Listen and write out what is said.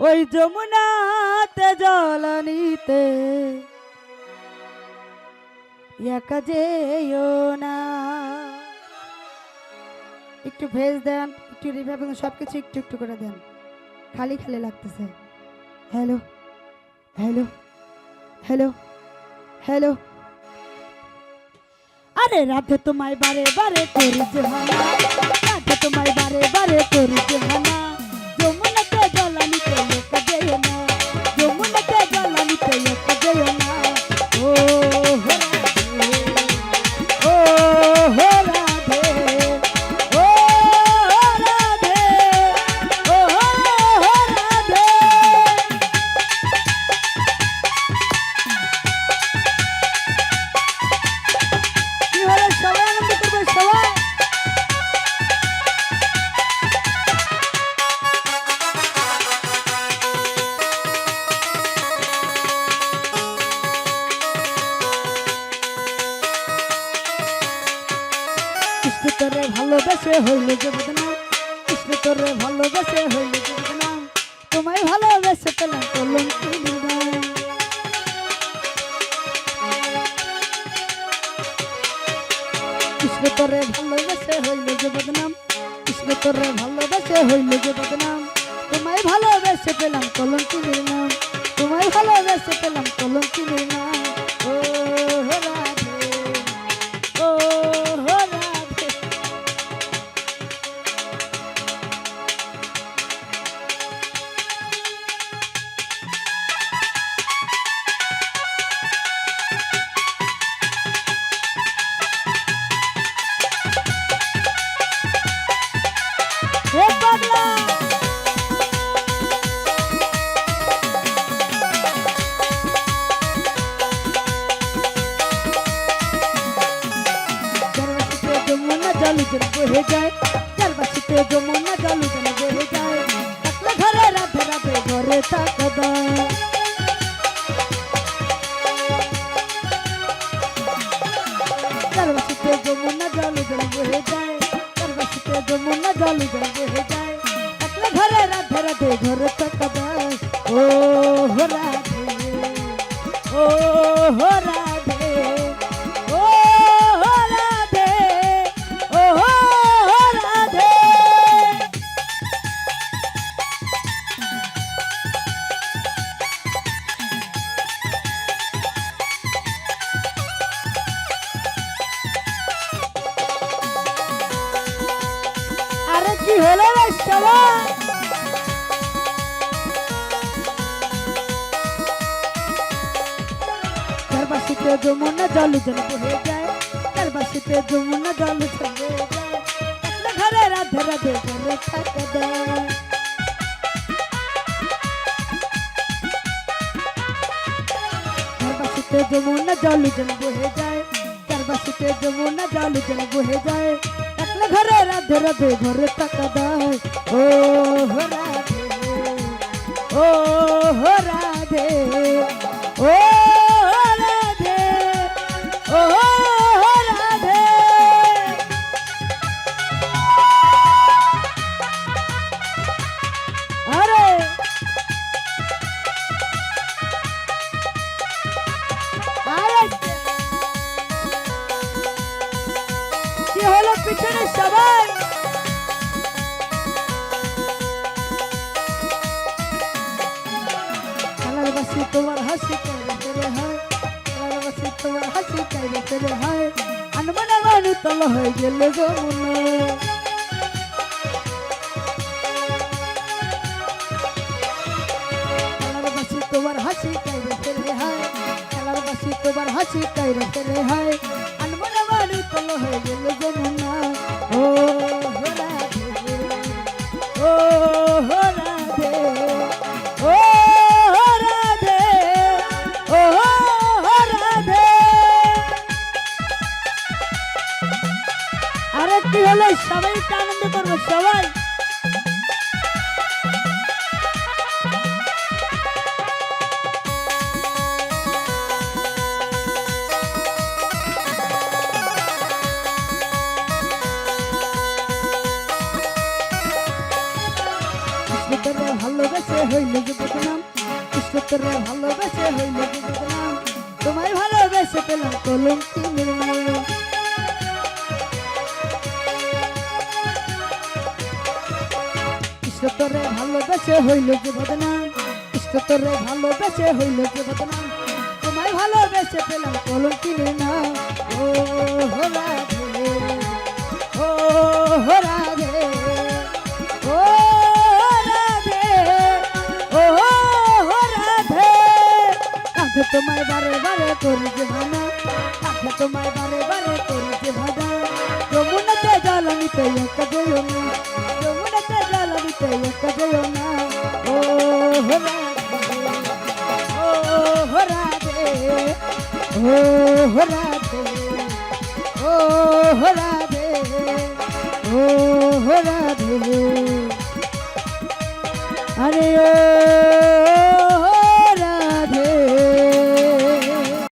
ওই যমুনাতে জল নিতে একা না। একটু ভেজ দেন, একটু রিভাইভ সব কিছু একটু একটু করে দেন। খালি খালি লাগতেছে। হ্যালো হ্যালো হ্যালো হ্যালো আরে রাধে তোমায় বারে বারে করি জহানা রাধে তোমায় বারে বারে করি জহানা কৃষ্ণ তোরে ভালোবেসে হইল যে বদনাম কৃষ্ণ তোরে ভালোবেসে হইল যে বদনাম তোমায় ভালোবেসে পেলাম কলঙ্কি নিদান কৃষ্ণ তোরে ভালোবেসে হইল যে বদনাম কৃষ্ণ তোরে ভালোবেসে হইল যে বদনাম তোমায় ভালোবেসে পেলাম কলঙ্কিনীর নাম তোমায় ভালোবেসে পেলাম কলঙ্কিনীর নাম যমুনা জল জল বহে যায় চারবাসিতে যমুনা জল জল বহে যায় থাকলে ঘরে রাধে রাধে ঘরে থাকদা চারবাসিতে যমুনা জল জল বহে যায় চারবাসিতে যমুনা জল জল বহে যায় থাকলে ঘরে রাধে রাধে ঘরে থাকদা ও হো রাধে ও রে সবাই চারপাশিতে যমুনা জল জল বহে যায় চারপাশিতে যমুনা জল জল বহে যায় থাকলে ঘরে রাধে রাধে ঘরে থাকা দেয় চারপাশিতে যমুনা জল জল বহে যায় চারপাশিতে যমুনা জল জল বহে যায় থাকলে ঘরে রাধে রাধে ঘরে টাকা দাও। ও রাধে ও রাধে ও বাসি তোমার হাসি কাইরে ফেরে হয় কালার বাসি তোমার হাসি কাইরে ফেরে হয় আনমনা মানু তল হয়ে গেল কালার বাসি তোমার হাসি কাইরে ফেরে হয় কালার বাসি তোমার হাসি হয় আনমনা মানু তল হয়ে হো রাধে ও হইল যে বদনাম তোরে ভালোবেসে হইল যে বদনাম তোমায় ভালোবেসে পেলাম কলঙ্কি নাম কৃষ্ণ তোরে ভালোবেসে হইল যে বদনাম তোরে ভালোবেসে হইল যে বদনাম তোমায় ভালোবেসে পেলাম কলঙ্কির না ও হো তোমায় বারে বারে করি যে ভানা তোমায় বারে বারে করি যে যমুনাতে জল নিতে একা যেও না। যমুনাতে জল নিতে একা যেও না। ও হো ও হো রাধে। ও হো রাধে। ও হো রাধে। ও হো রাধে। আরে ও